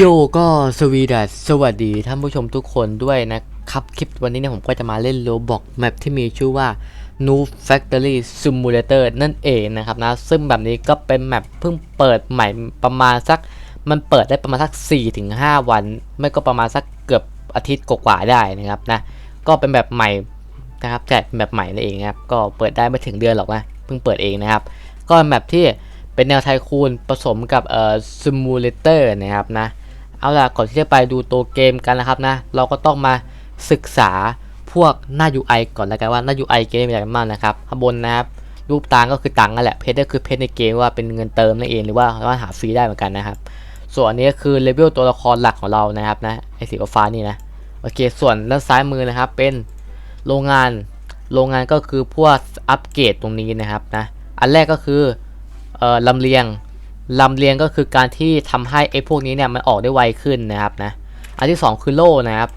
โยก็สวีดัสสวัสดีท่านผู้ชมทุกคนด้วยนะครับ คลิปวันนี้เนี่ยผมก็จะมาเล่นโลบอกแมปที่มีชื่อว่า Noob Factory Simulator นั่นเองนะครับนะ ซึ่งแบบนี้ก็เป็นแมปเพิ่งเปิดใหม่ประมาณสัก มันเปิดได้ประมาณสัก 4-5 วัน ไม่ก็ประมาณสักเกือบอาทิตย์กว่าๆได้นะครับนะ ก็เป็นแบบใหม่นะครับแต่เป็นแบบใหม่นั่นเองครับ ก็เปิดได้ไม่ถึงเดือนหรอกนะ เพิ่งเปิดเองนะครับ ก็แบบที่เป็นแนวไทคูนผสมกับเอ่อซิมูเลเตอร์นะครับนะ เอาล่ะก่อนที่จะไปดูตัวเกมกันนะครับนะ เราก็ต้องมาศึกษาพวกหน้า UI ก่อนแล้วกันว่าหน้า UI เกมมีอะไรกันบ้างนะครับข้างบนนะครับรูปตังก็คือตังนั่นแหละเพชรก็คือเพชรในเกมว่าเป็นเงินเติมนั่นเองหรือว่าสามารถหาฟรีได้เหมือนกันนะครับ ส่วนอันนี้ก็คือเลเวลตัวละครหลักของเรานะครับนะไอสีฟ้านี่นะโอเค ส่วนด้านซ้ายมือนะครับ เป็นโรงงานโรงงานก็คือพวกอัปเกรดตรงนี้นะครับนะอันแรกก็คือเอ่อลำเลียง ลำเลียงก็คือการที่ทำให้ไอ้พวกนี้เนี่ยมันออกได้ไวขึ้นนะครับนะ อันที่ 2 คือโล่นะครับ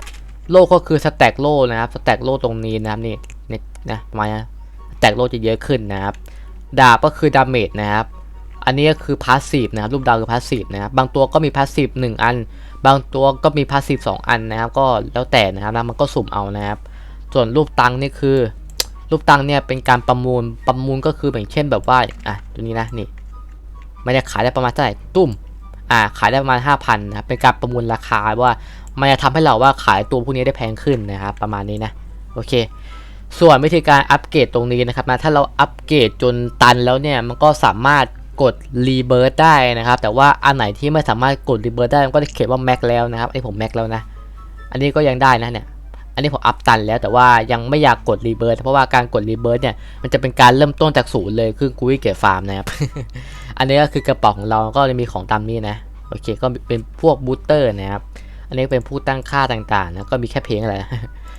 โล่ก็คือสแต็กโล่นะครับสแต็กโล่ตรงนี้นะครับนี่นี่นะประมาณนี้สแต็กโล่จะเยอะขึ้นนะครับ ดาบก็คือดาเมจนะครับ อันนี้ก็คือพาสซีฟนะครับ รูปดาวคือพาสซีฟนะครับ บางตัวก็มีพาสซีฟหนึ่งอัน บางตัวก็มีพาสซีฟสองอันนะครับ ก็แล้วแต่นะครับแล้วมันก็สุ่มเอานะครับ ส่วนรูปตังนี่คือ รูปตังเนี่ยเป็นการประมูล ประมูลก็คืออย่างเช่นแบบว่า อะ ตัวนี้นะ นี่ มันจะขายได้ประมาณเท่าไหร่ตุ้มอ่าขายได้ประมาณ 5,000นะครับเป็นการประมูลราคาว่ามันจะทำให้เราว่าขายตัวพวกนี้ได้แพงขึ้นนะครับประมาณนี้นะโอเค ส่วนวิธีการอัปเกรดตรงนี้นะครับนะถ้าเราอัปเกรดจนตันแล้วเนี่ยมันก็สามารถกดรีเบิร์ตได้นะครับ แต่ว่าอันไหนที่ไม่สามารถกดรีเบิร์ตได้มันก็จะเขียนว่าแม็กแล้วนะครับอันนี้ผมแม็กแล้วนะ อันนี้ก็ยังได้นะเนี่ย อันนี้ผมอัพตันแล้วแต่ว่ายังไม่อยากกดรีเบิร์เพราะว่าการกดรีเบิร์เนี่ยมันจะเป็นการเริ่มต้นจากศูนย์เลยคือกูวิเกตฟาร์มนะครับ อันนี้ก็คือกระเป๋าของเราก็จะมีของตามนี้นะโอเคก็เป็นพวกบูสเตอร์นะครับอันนี้เป็นผู้ตั้งค่าต่างๆนะก็มีแค่เพลงอะไร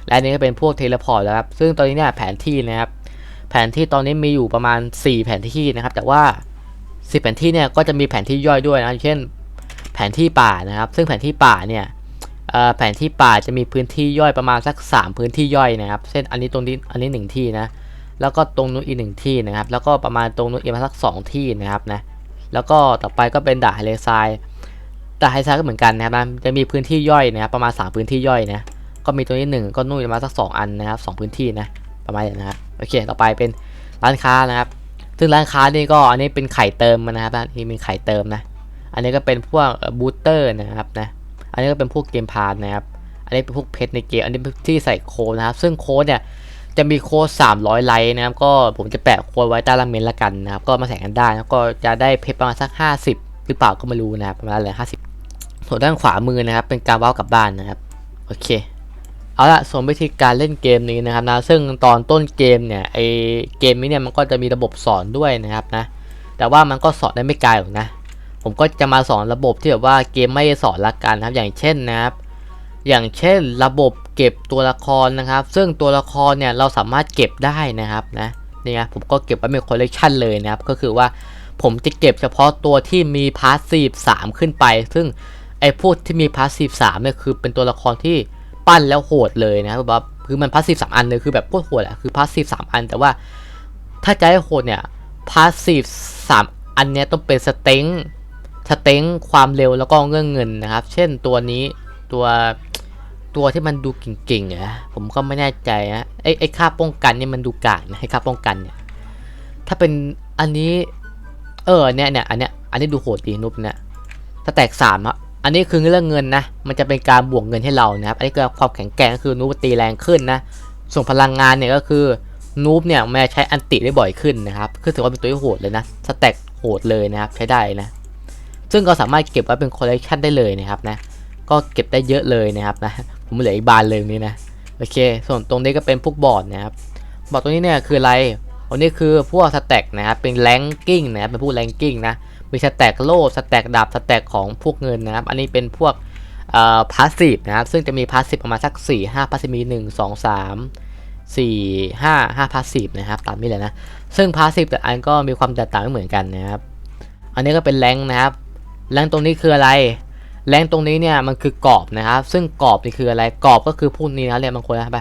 และอันนี้ก็เป็นพวกเทเลพอร์ตแล้วครับซึ่งตอนนี้เนี่ยแผนที่นะครับแผนที่ตอนนี้มีอยู่ประมาณ 4 แผนที่นะครับ แต่ว่า 10 แผนที่เนี่ยก็จะมีแผนที่ย่อยด้วยนะเช่น แผนที่ป่านะครับ ซึ่งแผนที่ป่าเนี่ย แผนที่ป่าจะมีพื้นที่ย่อยประมาณสัก 3 พื้นที่ย่อยนะครับเช่นอันนี้ตรงนี้อันนี้หนึ่งที่นะแล้วก็ตรงนู้นอีกหนึ่งที่นะครับ แล้วก็ประมาณตรงนู้นอีกมาสัก 2 ที่นะครับนะแล้วก็ต่อไปก็เป็นด่าไฮเลซายด่าไฮเซายก็เหมือนกันนะครับนะจะมีพื้นที่ย่อยนะครับประมาณ 3 พื้นที่ย่อยนะก็มีตรงนี้หนึ่งก็นู่นประมาณสัก 2 อันนะครับสองพื้นที่นะประมาณนี้นะครับโอเค ต่อไปเป็นร้านค้านะครับ ซึ่งร้านค้านี่ก็อันนี้เป็นไข่เติมนะครับนนี้เป็นไข่เติมนะ อันนี้ก็เป็นพวกบูสเตอร์นะครับนะ อันนี้ก็เป็นพวกเกมพาร์นะครับ อันนี้เป็นพวกเพชรในเกม อันนี้ที่ใส่โค้ดนะครับ ซึ่งโค้ดเนี่ยจะมีโค้ด300 ไลค์นะครับ ก็ผมจะแปะโค้ดไว้ใต้ล่างเมนละกันนะครับ ก็มาแสงกันได้แล้วก็จะได้เพชรประมาณสัก 50 หรือเปล่าก็ไม่รู้นะครับ ประมาณอะไร50ส่วนด้านขวามือนะครับ เป็นการว้าวกลับบ้านนะครับ โอเค เอาละส่วนวิธีการเล่นเกมนี้นะครับนะ ซึ่งตอนต้นเกมเนี่ย ไอเกมนี้เนี่ยมันก็จะมีระบบสอนด้วยนะครับนะ แต่ว่ามันก็สอนได้ไม่ไกลหรอกนะ ผมก็จะมาสอนระบบที่แบบว่าเกมไม่ได้สอนละกันนะครับ อย่างเช่นนะครับ อย่างเช่นระบบเก็บตัวละครนะครับ ซึ่งตัวละครเนี่ยเราสามารถเก็บได้นะครับนะนี่ไงผมก็เก็บไว้เป็นคอลเลกชันเลยนะครับ ก็คือว่าผมจะเก็บเฉพาะตัวที่มีพาสซีฟ3ขึ้นไป ซึ่งไอ้พวกที่มีพาสซีฟ3เนี่ยคือเป็นตัวละครที่ปั้นแล้วโหดเลยนะครับแบบคือมันพาสซีฟ3อันเลยคือแบบโคตรโหดอะคือพาสซีฟ3อัน แต่ว่าถ้าจะให้โหดเนี่ยพาสซีฟ3อันเนี้ยต้องเป็นสเต็ง สเต็งความเร็วแล้วก็เงื่อนเงินนะครับ เช่นตัวนี้ตัวตัวที่มันดูเก่งๆอะผมก็ไม่แน่ใจนะไอ้ไอ้ค่าป้องกันเนี่ยมันดูกากนะไอ้ค่าป้องกันเนี่ยถ้าเป็นอันนี้เออเนี่ยเนี่ยอันเนี้ยอันนี้ดูโหดดีนุบเนี่ยถ้าแตกสามอะอันนี้คือเรื่องเงินนะ มันจะเป็นการบวกเงินให้เรานะครับ อันนี้คือความแข็งแกร่งก็คือนูบตีแรงขึ้นนะ ส่วนพลังงานเนี่ยก็คือนูบเนี่ยมันใช้อันติได้บ่อยขึ้นนะครับคือถือว่าเป็นตัวที่โหดเลยนะ สแต็กโหดเลยนะครับ ใช้ได้นะ ซึ่งก็สามารถเก็บไว้เป็นคอลเลกชันได้เลยนะครับนะ ก็เก็บได้เยอะเลยนะครับนะ ผมเหลืออีกบานเลยนี้นะ โอเค ส่วนตรงนี้ก็เป็นพวกบอร์ดนะครับ บอร์ดตรงนี้เนี่ยคืออะไรอันนี้คือพวกสแต็กนะครับ เป็นแรงกิ้งนะครับ เป็นพวกแรงกิ้งนะ มีสแต็กโล่สแต็กดาบ สแต็กของพวกเงินนะครับ อันนี้เป็นพวกเอ่อพาสซีฟนะครับ ซึ่งจะมีพาสซีฟประมาณสัก 4 5พาสซีฟมี1 2 3 4 5 5พาสซีฟนะครับตามนี้เลยนะ ซึ่งพาสซีฟแต่อันก็มีความแตกต่างไม่เหมือนกันนะครับ อันนี้ก็เป็นแรงนะครับ แรงตรงนี้คืออะไร แรงตรงนี้เนี่ยมันคือกรอบนะครับ ซึ่งกรอบนี่คืออะไร กรอบก็คือพวกนี้นะเรียบางคนนะครับ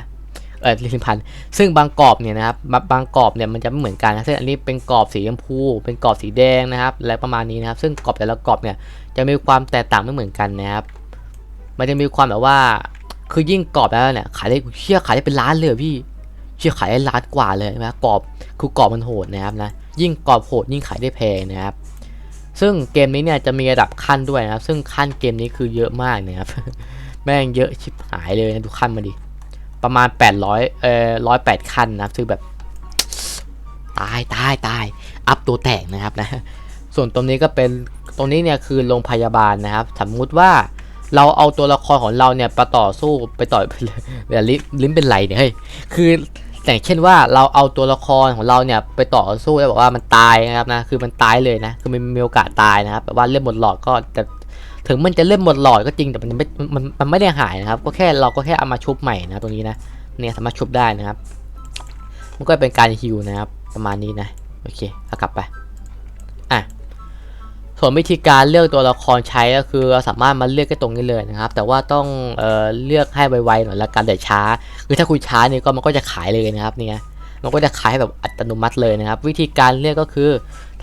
เออลิ้นพัน ซึ่งบางกรอบเนี่ยนะครับ บางบางกรอบเนี่ยมันจะไม่เหมือนกันนะซึ่งอันนี้เป็นกรอบสีชมพู เป็นกรอบสีแดงนะครับ และประมาณนี้นะครับ ซึ่งกรอบแต่ละกรอบเนี่ยจะมีความแตกต่างไม่เหมือนกันนะครับ มันจะมีความแบบว่า คือยิ่งกรอบแล้วเนี่ยขายได้เชื่อขายได้เป็นล้านเลยพี่ เชื่อขายได้ล้านกว่าเลยนะกรอบ คือกรอบมันโหดนะครับนะ ยิ่งกรอบโหดยิ่งขายได้แพงนะครับ ซึ่งเกมนี้เนี่ยจะมีระดับขั้นด้วยนะครับ ซึ่งขั้นเกมนี้คือเยอะมากนะครับ แม่งเยอะชิบหายเลยนะดูขั้นมาดิ ประมาณ 800 เอ่อ108ขั้นนะครับซึ่งแบบ ตายตายตาย อัพตัวแตกนะครับนะ ส่วนตรงนี้ก็เป็นตรงนี้เนี่ยคือโรงพยาบาลนะครับ สมมุติว่าเราเอาตัวละครของเราเนี่ยไปต่อสู้ไปต่อยเดี๋ยวลิ้นลิ้นเป็นไรเนี่ยเฮ้ยคือ อย่างเช่นว่าเราเอาตัวละครของเราเนี่ยไปต่อสู้แล้วบอกว่ามันตายนะครับนะคือมันตายเลยนะคือมันมีโอกาสตายนะครับแบบว่าเล่นหมดหลอดก็แต่ถึงมันจะเล่นหมดหลอดก็จริงแต่มันไม่มันมันไม่ได้หายนะครับ ก็แค่เราก็แค่เอามาชุบใหม่นะตรงนี้นะเนี่ยสามารถชุบได้นะครับ มันก็เป็นการฮิวนะครับประมาณนี้นะโอเคเอากลับไป ส่วนวิธีการเลือกตัวละครใช้ก็คือเราสามารถมาเลือกได้ตรงนี้เลยนะครับ แต่ว่าต้องเออเลือกให้ไวๆหน่อยละกันแต่ช้า คือถ้าคุณช้าเนี่ยก็มันก็จะขายเลยนะครับเนี่ยมันก็จะขายแบบอัตโนมัติเลยนะครับ วิธีการเลือกก็คือ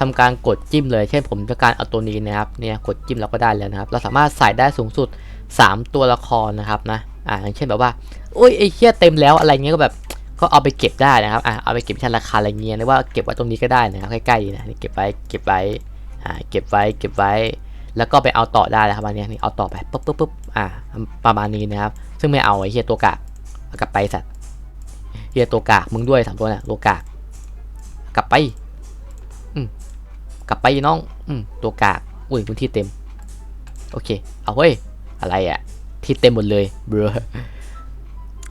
ทำการกดจิ้มเลย เช่นผมจะการเอาตัวนี้นะครับเนี่ยกดจิ้มเราก็ได้แล้วนะครับ เราสามารถใส่ได้สูงสุด 3 ตัวละครนะครับนะอ่าอย่างเช่นแบบว่าโอ้ยไอ้เชี่ยเต็มแล้วอะไรเงี้ยก็แบบก็เอาไปเก็บได้นะครับอะเอาไปเก็บที่ราคาอะไรเงี้ยหรือว่าเก็บไว้ตรงนี้ก็ได้นะครับใกล้ๆดีนะนี่เก็บไว้เก็บไว้ อ่าเก็บไว้เก็บไว้ แล้วก็ไปเอาต่อได้นะครับอันนี้นี่เอาต่อไปปุ๊บปุ๊บปุ๊บอ่าประมาณนี้นะครับ ซึ่งไม่เอาไอ้เฮียตัวกากกลับไปสัตว์เฮียตัวกากมึงด้วยสามตัวเน่ะตัวกากกลับไปอืมกลับไปน้องอืมตัวกากอุ้ยพื้นที่เต็ม โอเค เอาเว้ย อะไรอะที่เต็มหมดเลยเบรอ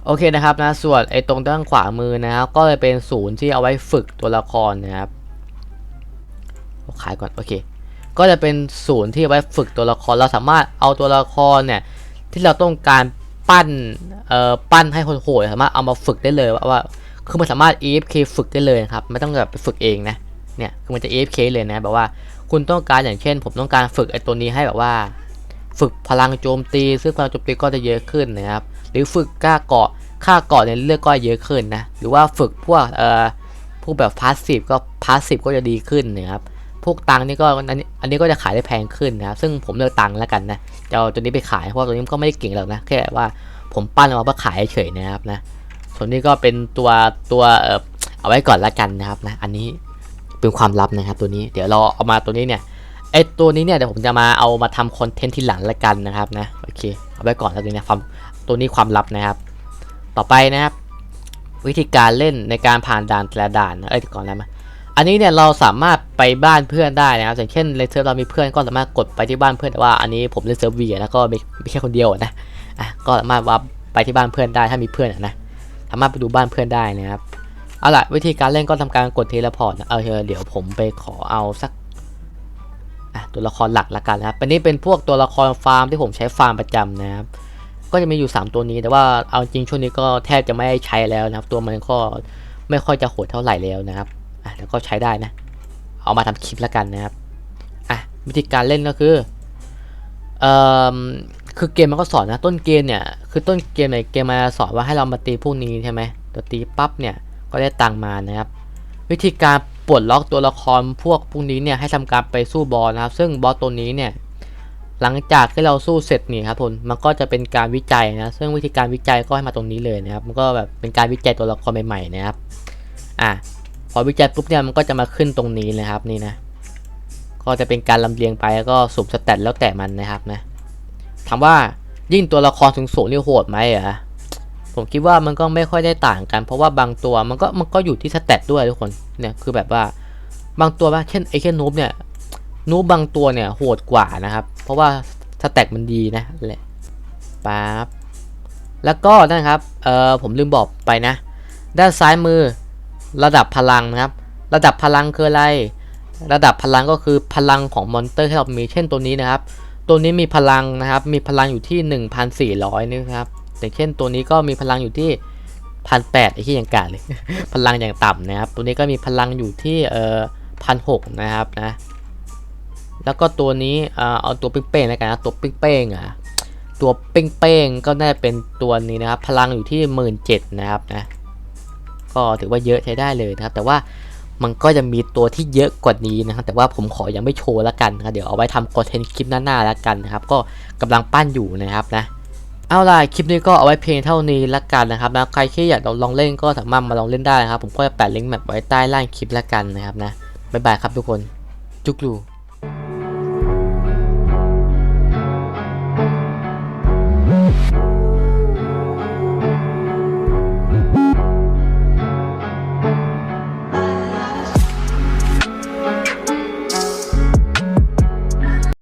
โอเคนะครับนะส่วนไอ้ตรงด้านขวามือนะครับ ก็จะเป็นศูนย์ที่เอาไว้ฝึกตัวละครนะครับ ขายก่อนโอเค ก็จะเป็นศูนย์ที่ไว้ฝึกตัวละครเราสามารถเอาตัวละครเนี่ยที่เราต้องการปั้นเอ่อปั้นให้โหดสามารถเอามาฝึกได้เลยว่าว่าคือมันสามารถ EFK ฝึกได้เลยครับไม่ต้องแบบไปฝึกเองนะเนี่ยคือมันจะ EFK เลยนะแบบว่าคุณต้องการอย่างเช่น ผมต้องการฝึกไอ้ตัวนี้ให้แบบว่า ฝึกพลังโจมตีซึ่งพลังโจมตีก็จะเยอะขึ้นนะครับหรือฝึกกล้าเกาะค่าเกาะในเลือกก็เยอะขึ้นนะหรือว่าฝึกพวกเอ่อพวกแบบพาสซีฟก็พาสซีฟก็จะดีขึ้นนะครับ พวกตังนี่ก็อันนี้อันนี้ก็จะขายได้แพงขึ้นนะครับซึ่งผมเลือกตังแล้วกันนะจะเอาตัวนี้ไปขายเพราะว่าตัวนี้ก็ไม่ได้เก่งหรอกนะแค่ว่าผมปั้นออกมาเพื่อขายเฉยนะครับนะส่วนนี้ก็เป็นตัวตัวเออเอาไว้ก่อนละกันนะครับนะอันนี้เป็นความลับนะครับตัวนี้เดี๋ยวเราเอามาตัวนี้เนี่ยไอตัวนี้เนี่ยเดี๋ยวผมจะมาเอามาทำคอนเทนต์ทีหลังละกันนะครับนะโอเคเอาไว้ก่อนแล้วตัวนี้นะความตัวนี้ความลับนะครับ ต่อไปนะครับ วิธีการเล่นในการผ่านด่านแต่ละด่านนะเอ้ยก่อนนะมา อันนี้เนี่ยเราสามารถไปบ้านเพื่อนได้นะครับอย่างเช่นในเซิร์ฟเรามีเพื่อนก็สามารถกดไปที่บ้านเพื่อนแต่ว่าอันนี้ผมเล่นเซิร์ฟวีแล้วก็มีมีแค่คนเดียวนะอะก็สามารถว่าไปที่บ้านเพื่อนได้ถ้ามีเพื่อนนะสามารถไปดูบ้านเพื่อนได้นะครับเอาล่ะวิธีการเล่นก็ทำการกดเทเลพอร์ตนะเออเดี๋ยวผมไปขอเอาสักตัวละครหลักละกันนะครับอันนี้เป็นพวกตัวละครฟาร์มที่ผมใช้ฟาร์มประจำนะครับ ก็จะมีอยู่ 3 ตัวนี้ แต่ว่าเอาจริงช่วงนี้ก็แทบจะไม่ใช้แล้วนะครับ ตัวมันก็ไม่ค่อยจะโหดเท่าไหร่แล้วนะครับ อะแล้วก็ใช้ได้นะ เอามาทำคลิปและกันนะครับ อะวิธีการเล่นก็คือเอ่อคือเกมมันก็สอนนะต้นเกมเนี่ยคือต้นเกมเนี่ยเกมมาสอนว่าให้เรามาตีพวกนี้ใช่ไหมตัวตีปั๊บเนี่ยก็ได้ตังมานะครับ วิธีการปลดล็อกตัวละครพวกพวกนี้เนี่ยให้ทำการไปสู้บอสนะครับ ซึ่งบอสตัวนี้เนี่ยหลังจากที่เราสู้เสร็จนี่ครับผมมันก็จะเป็นการวิจัยนะซึ่งวิธีการวิจัยก็ให้มาตรงนี้เลยนะครับ มันก็แบบเป็นการวิจัยตัวละครใหม่ๆนะครับอะ อวิจัยปุ๊บเนี่ยมันก็จะมาขึ้นตรงนี้นะครับนี่นะ ก็จะเป็นการลำเลียงไปแล้วก็สุ่มสแตทแล้วแต่มันนะครับนะถามว่ายิ่งตัวละครสูงๆนี่โหดไหมเหรอผมคิดว่ามันก็ไม่ค่อยได้ต่างกัน เพราะว่าบางตัวมันก็มันก็อยู่ที่สเตตด้วยทุกคนเนี่ยคือแบบว่าบางตัวว่าเช่นไอเช่นนูบเนี่ยนูบบางตัวเนี่ยโหดกว่านะครับ เพราะว่าสเตตมันดีนะแหละปั๊บแล้วก็นะครับเออผมลืมบอกไปนะ ด้านซ้ายมือ ระดับพลังนะครับ ระดับพลังคืออะไร ระดับพลังก็คือพลังของมอนเตอร์ที่เรามีเช่นตัวนี้นะครับ ตัวนี้มีพลังนะครับ มีพลังอยู่ที่ 1,400นี่ครับอย่างเช่นตัวนี้ก็มีพลังอยู่ที่พันแปดไอ้ที่ยังกาเลย พลังอย่างต่ำนะครับ ตัวนี้ก็มีพลังอยู่ที่เอ่อพันหกนะครับนะ แล้วก็ตัวนี้เอ่อเอาตัวเป้งๆแล้วกันนะตัวเป้งๆอะตัวเป้งๆก็น่าจะเป็นตัวนี้นะครับ พลังอยู่ที่หมื่นเจ็ดนะครับนะ ก็ถือว่าเยอะใช้ได้เลยนะครับ แต่ว่ามันก็จะมีตัวที่เยอะกว่านี้นะครับแต่ว่าผมขอยังไม่โชว์ล้วกันนะเดี๋ยวเอาไว้ทำคอนเทนต์คลิปหน้าๆแล้วกันนะครับ ก็กำลังปั้นอยู่นะครับนะเอาล่ะคลิปนี้ก็เอาไว้เพียงเท่านี้ละกันนะครับนะใครที่อยากลองเล่นก็สามารถมาลองเล่นได้นะครับ ผมก็จะแปะลิงก์แมปไว้ใต้ล่างคลิปละกันนะครับนะบ๊ายบายครับทุกคนจุกลู